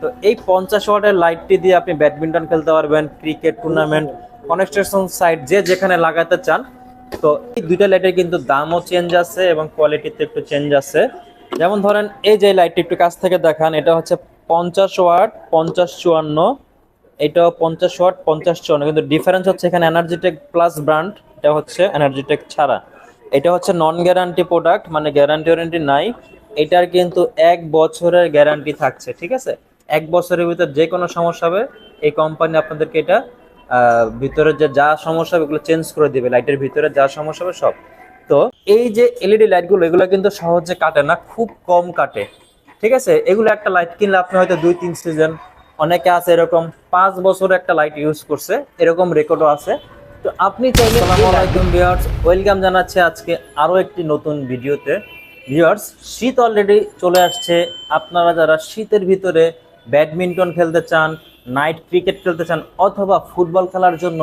তো এই পঞ্চাশ ওয়াটের লাইটটি দিয়ে আপনি ব্যাডমিন্টন খেলতে পারবেন, ক্রিকেট টুর্নামেন্ট কনস্ট্রাকশন সাইট যে যেখানে লাগাতে চান। তো এই দুইটা লাইটের কিন্তু দামও চেঞ্জ আছে এবং কোয়ালিটিতে একটু চেঞ্জ আছে। যেমন ধরেন এই যে লাইটটি একটু কাছ থেকে দেখান, এটা হচ্ছে পঞ্চাশ ওয়াট, পঞ্চাশ চুয়ান্ন, এটাও পঞ্চাশ ওয়াট, পঞ্চাশ চুয়ান্ন। কিন্তু ডিফারেন্স হচ্ছে এখানে এনার্জিটেক প্লাস ব্র্যান্ড এটা হচ্ছে এনার্জিটেক ছাড়া। এটা হচ্ছে নন গ্যারান্টি প্রোডাক্ট মানে গ্যারান্টি ওয়ারেন্টি নাই। এটার কিন্তু এক বছরের গ্যারান্টি থাকছে, ঠিক আছে? এক বছরের ভিতর যে কোনো সমস্যা হবে এই কোম্পানি আপনাদেরকে এটা ভিতরে যে যা সমস্যা হবে এগুলো চেঞ্জ করে দেবে লাইটের ভিতরে যা সমস্যা হবে সব। তো এই যে এলইডি লাইটগুলো এগুলো কিন্তু সহজে কাটে না খুব কম কাটে। ঠিক আছে? এগুলো একটা লাইট কিনলে আপনি হয়তো দুই তিন সিজন অনেকে আছে এরকম পাঁচ বছর একটা লাইট ইউজ করছে এরকম রেকর্ডও আছে। তো আপনি চাইলে ভিউয়ার্স ওয়েলকাম জানাচ্ছে আজকে আরও একটি নতুন ভিডিওতে ভিউয়ার্স শীত অলরেডি চলে আসছে আপনারা যারা শীতের ভিতরে ব্যাডমিন্টন খেলতে চান, নাইট ক্রিকেট খেলতে চান অথবা ফুটবল খেলার জন্য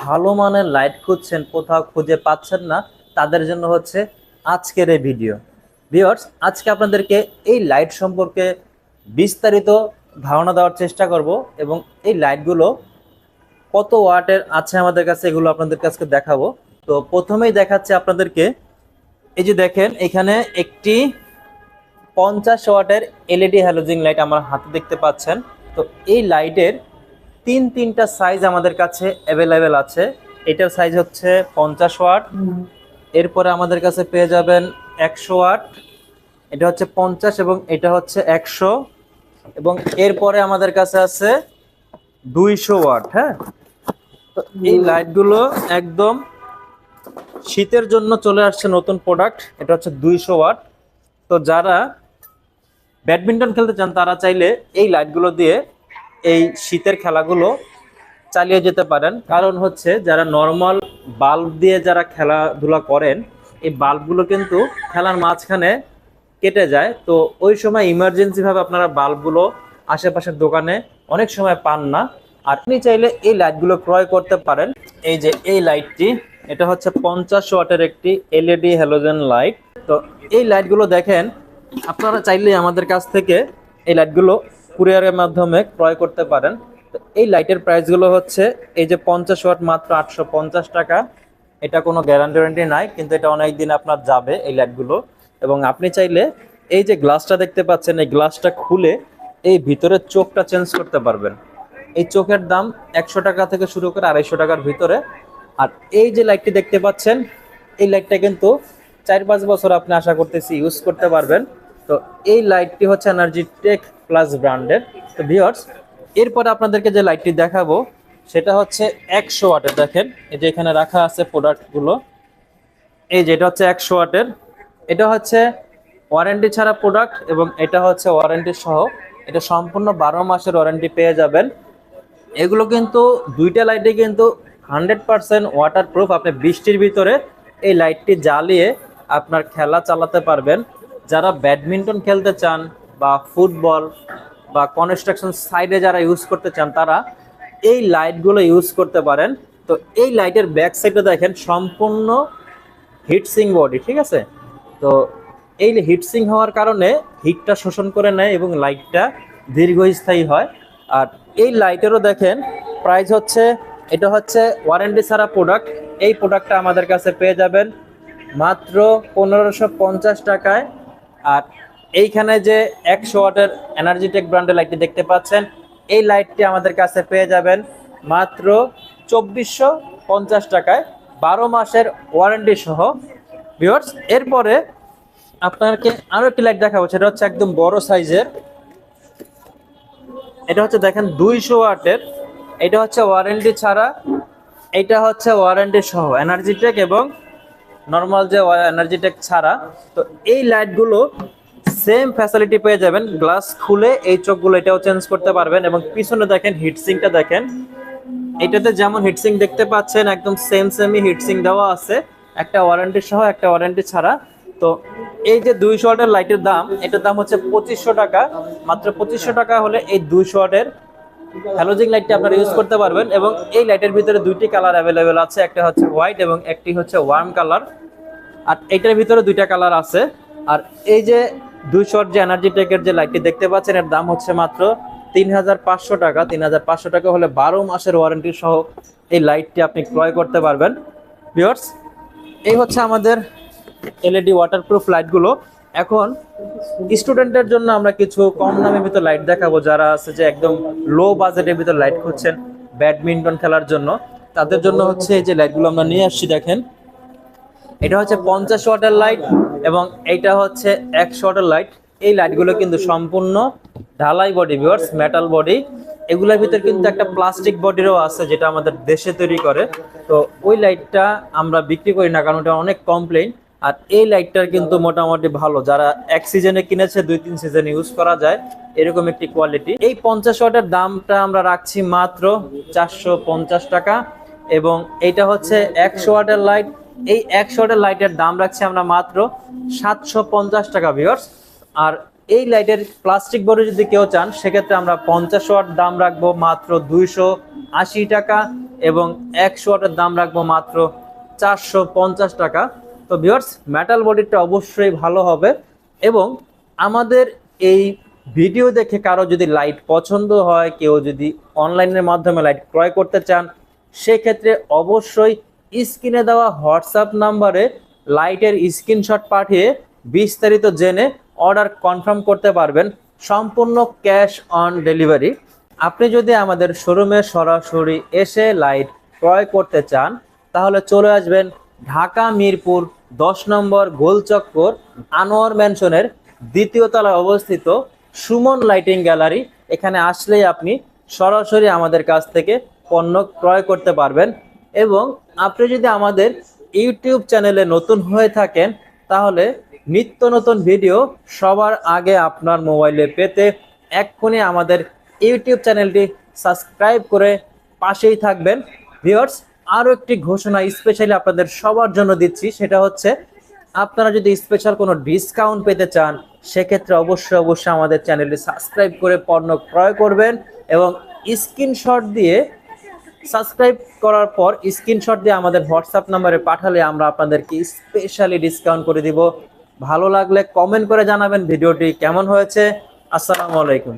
ভালো মানের লাইট খুঁজছেন, কোথাও খুঁজে পাচ্ছেন না, তাদের জন্য হচ্ছে আজকের এই ভিডিও। ভিউয়ার্স, আজকে আপনাদেরকে এই লাইট সম্পর্কে বিস্তারিত ধারণা দেওয়ার চেষ্টা করব এবং এই লাইটগুলো কত ওয়াটের আছে আমাদের কাছে এগুলো আপনাদের কাছে দেখাবো। তো প্রথমেই দেখাচ্ছে আপনাদেরকে, এই যে দেখেন, এখানে একটি পঞ্চাশ ওয়াটের এলইডি হ্যালোজিং লাইট আমার হাতে দেখতে পাচ্ছেন। তো এই লাইটের তিন তিনটা সাইজ আমাদের কাছে অ্যাভেলেবেল আছে। এটার সাইজ হচ্ছে পঞ্চাশ ওয়াট। এরপরে আমাদের কাছে পেয়ে যাবেন একশো ওয়াট। এটা হচ্ছে পঞ্চাশ এবং এটা হচ্ছে একশো। এবং এরপরে আমাদের কাছে আছে দুইশো ওয়াট হ্যাঁ? তো এই লাইটগুলো একদম শীতের জন্য চলে আসছে নতুন প্রোডাক্ট এটা হচ্ছে দুইশো ওয়াট। তো যারা ব্যাডমিন্টন খেলতে চান, তারা চাইলে এই লাইটগুলো দিয়ে এই শীতের খেলাগুলো চালিয়ে যেতে পারেন। কারণ হচ্ছে যারা নর্মাল বাল্ব দিয়ে যারা খেলাধুলা করেন, এই বাল্বগুলো কিন্তু খেলার মাঝখানে কেটে যায়। তো ওই সময় ইমার্জেন্সি ভাবে আপনারা বাল্বগুলো আশেপাশের দোকানে অনেক সময় পান না। আর আপনি চাইলে এই লাইটগুলো ক্রয় করতে পারেন। এই যে এই লাইটটি, এটা হচ্ছে পঞ্চাশ ওয়াটের একটি এলইডি হ্যালোজেন লাইট তো এই লাইটগুলো দেখেন আপনারা চাইলে আমাদের কাছ থেকে এই লাইটগুলো কুরিয়ারের মাধ্যমে ক্রয় করতে পারেন। এই লাইটের প্রাইসগুলো হচ্ছে এই যে পঞ্চাশ ওয়াট মাত্র আটশো পঞ্চাশ টাকা। এটা কোনো গ্যারান্টি ওয়ারেন্টি নাই, কিন্তু এটা অনেক দিন আপনার যাবে এই লাইটগুলো এবং আপনি চাইলে এই যে গ্লাসটা দেখতে পাচ্ছেন, এই গ্লাসটা খুলে এই ভিতরের চোখটা চেঞ্জ করতে পারবেন। এই চোখের দাম একশো টাকা থেকে শুরু করে আড়াইশো টাকার ভিতরে। আর এই যে লাইটটি দেখতে পাচ্ছেন, এই লাইটটা কিন্তু চার পাঁচ বছর আপনি আশা করতেছি ইউজ করতে পারবেন। তো এই লাইটটি হচ্ছে এনার্জি টেক প্লাস ব্র্যান্ডের তো ভিওর্স এরপরে আপনাদেরকে যে লাইটটি দেখাবো, সেটা হচ্ছে একশো ওয়াটের দেখেন। এই যে এখানে রাখা আছে প্রোডাক্টগুলো এই যে এটা হচ্ছে একশো ওয়াটের। এটা হচ্ছে ওয়ারেন্টি ছাড়া প্রোডাক্ট এবং এটা হচ্ছে ওয়ারেন্টি সহ। এটা সম্পূর্ণ বারো মাসের ওয়ারেন্টি পেয়ে যাবেন। এগুলো কিন্তু দুইটা লাইটে কিন্তু হান্ড্রেড পার্সেন্ট ওয়াটার প্রুফ আপনি বৃষ্টির ভিতরে এই লাইটটি জ্বালিয়ে আপনার খেলা চালাতে পারবেন। যারা ব্যাডমিন্টন খেলতে চান বা ফুটবল বা কনস্ট্রাকশন সাইডে যারা ইউজ করতে চান, তারা এই লাইটগুলো ইউজ করতে পারেন। তো এই লাইটের ব্যাক সাইডে দেখেন, সম্পূর্ণ হিটসিং বডি ঠিক আছে? তো এই হিটসিং হওয়ার কারণে হিটটা শোষণ করে নেয় এবং লাইটটা দীর্ঘস্থায়ী হয়। আর এই লাইটেরও দেখেন প্রাইস হচ্ছে, এটা হচ্ছে ওয়ারেন্টি ছাড়া প্রোডাক্ট এই প্রোডাক্টটা আমাদের কাছে পেয়ে যাবেন মাত্র পনেরোশো টাকায়। আর এইখানে যে একশো ওয়াটের এনার্জিটেক ব্র্যান্ডের লাইটটি দেখতে পাচ্ছেন, এই লাইটটি আমাদের কাছে পেয়ে যাবেন মাত্র চব্বিশশো পঞ্চাশ টাকায় বারো মাসের ওয়ারেন্টি সহ। ভিওর্স এরপরে আপনাকে আরও একটি লাইট দেখাবো, সেটা হচ্ছে একদম বড় সাইজের। এটা হচ্ছে দেখেন দুইশো ওয়াটের, এটা হচ্ছে ওয়ারেন্টি ছাড়া, এটা হচ্ছে ওয়ারেন্টি সহ। এনার্জিটেক এবং নর্মাল যে এনার্জিটেক ছাড়া, তো এই লাইটগুলো সেম ফ্যাসিলিটি পেয়ে যাবেন। গ্লাস খুলে এই চোখগুলো এটাও চেঞ্জ করতে পারবেন এবং পিছনে দেখেন হিটসিংটা দেখেন। এটাতে যেমন হিটসিং দেখতে পাচ্ছেন, একদম সেম সেমই হিটসিং দেওয়া আছে। একটা ওয়ারেন্টি সহ একটা ওয়ারেন্টি ছাড়া। তো এই যে দুইশো ওয়াটের লাইটের দাম, এটার দাম হচ্ছে পঁচিশশো টাকা। মাত্র পঁচিশশো টাকা হলে এই দুইশো ওয়াটের হ্যালোজিং লাইটটি আপনারা ইউজ করতে পারবেন এবং এই লাইটের ভিতরে দুইটি কালার অ্যাভেলেবেল আছে, একটা হচ্ছে হোয়াইট এবং একটি হচ্ছে ওয়ার্ম কালার আর এইটার ভিতরে দুইটা কালার আছে। আর এই যে দুইশো যে এনার্জি টেকের যে লাইটটি দেখতে পাচ্ছেন, এর দাম হচ্ছে মাত্র তিন হাজার পাঁচশো টাকা। তিন হাজার পাঁচশো টাকা হলে বারো মাসের ওয়ারেন্টি সহ এই লাইটটি আপনি ক্রয় করতে পারবেন। ভিউয়ার্স এই হচ্ছে আমাদের এলইডি ওয়াটারপ্রুফ লাইটগুলো এখন স্টুডেন্টের জন্য আমরা কিছু কম দামের ভিতর লাইট দেখাবো যারা আছে যে একদম লো বাজেটের ভিতর লাইট খুঁজছেন ব্যাডমিন্টন খেলার জন্য। তাদের জন্য হচ্ছে এই যে লাইটগুলো আমরা নিয়ে আসছি, দেখেন। এটা হচ্ছে পঞ্চাশ ওয়াটের লাইট এবং এইটা হচ্ছে একশো ওয়াটের লাইট এই লাইটগুলো কিন্তু সম্পূর্ণ ঢালাই বডি ভিউয়ার্স মেটাল বডি এগুলোর ভিতর কিন্তু একটা প্লাস্টিক বডিরও আছে যেটা আমাদের দেশে তৈরি করে। তো ওই লাইটটা আমরা বিক্রি করি না, কারণ ওটা অনেক কমপ্লেন আর এই লাইটটার কিন্তু মোটামুটি ভালো। যারা এক সিজনে কিনেছে, দুই, তিন সিজন ইউজ করা যায়, এরকম একটি কোয়ালিটি এই পঞ্চাশ ওয়াটের দামটা আমরা রাখছি মাত্র চারশো পঞ্চাশ টাকা এবং এইটা হচ্ছে একশো ওয়াটের লাইট এই একশো ওয়াটের লাইটের দাম রাখছি আমরা মাত্র সাতশো পঞ্চাশ টাকা ভিউয়ার্স আর এই লাইটের প্লাস্টিক বডি যদি কেউ চান, সেক্ষেত্রে আমরা পঞ্চাশ ওয়াট দাম রাখব মাত্র দুইশো আশি টাকা এবং একশো ওয়াটের দাম রাখব মাত্র চারশো পঞ্চাশ টাকা। তো ভিউয়ার্স মেটাল বডিটা অবশ্যই ভালো হবে এবং আমাদের এই ভিডিও দেখে কারও যদি লাইট পছন্দ হয়, কেউ যদি অনলাইনের মাধ্যমে লাইট ক্রয় করতে চান, সেক্ষেত্রে অবশ্যই স্ক্রিনে দেওয়া হোয়াটসঅ্যাপ নাম্বারে লাইটের স্ক্রিনশট পাঠিয়ে বিস্তারিত জেনে অর্ডার কনফার্ম করতে পারবেন। সম্পূর্ণ ক্যাশ অন ডেলিভারি আপনি যদি আমাদের শোরুমে সরাসরি এসে লাইট ক্রয় করতে চান, তাহলে চলে আসবেন ঢাকা মিরপুর দশ নম্বর গোলচক্কর আনোয়ার ম্যানশনের দ্বিতীয় তলায় অবস্থিত সুমন লাইটিং গ্যালারি। এখানে আসলেই আপনি সরাসরি আমাদের কাছ থেকে পণ্য ক্রয় করতে পারবেন। এবং আপনি যদি আমাদের ইউটিউব চ্যানেলে নতুন হয়ে থাকেন, তাহলে নিত্য নতুন ভিডিও সবার আগে আপনার মোবাইলে পেতে এক্ষুনি আমাদের ইউটিউব চ্যানেলটি সাবস্ক্রাইব করে পাশেই থাকবেন। ভিউয়ার্স আরও একটি ঘোষণা স্পেশালি আপনাদের সবার জন্য দিচ্ছি, সেটা হচ্ছে আপনারা যদি স্পেশাল কোনো ডিসকাউন্ট পেতে চান, সেক্ষেত্রে অবশ্যই অবশ্যই আমাদের চ্যানেলটি সাবস্ক্রাইব করে পণ্য ক্রয় করবেন এবং স্ক্রিনশট দিয়ে সাবস্ক্রাইব করার পর স্ক্রিনশট দিয়ে আমাদের হোয়াটসঅ্যাপ নাম্বারে পাঠালে আমরা আপনাদেরকে স্পেশালি ডিসকাউন্ট করে দিব। ভালো লাগলে কমেন্ট করে জানাবেন, ভিডিওটি কেমন হয়েছে? আসসালামু আলাইকুম।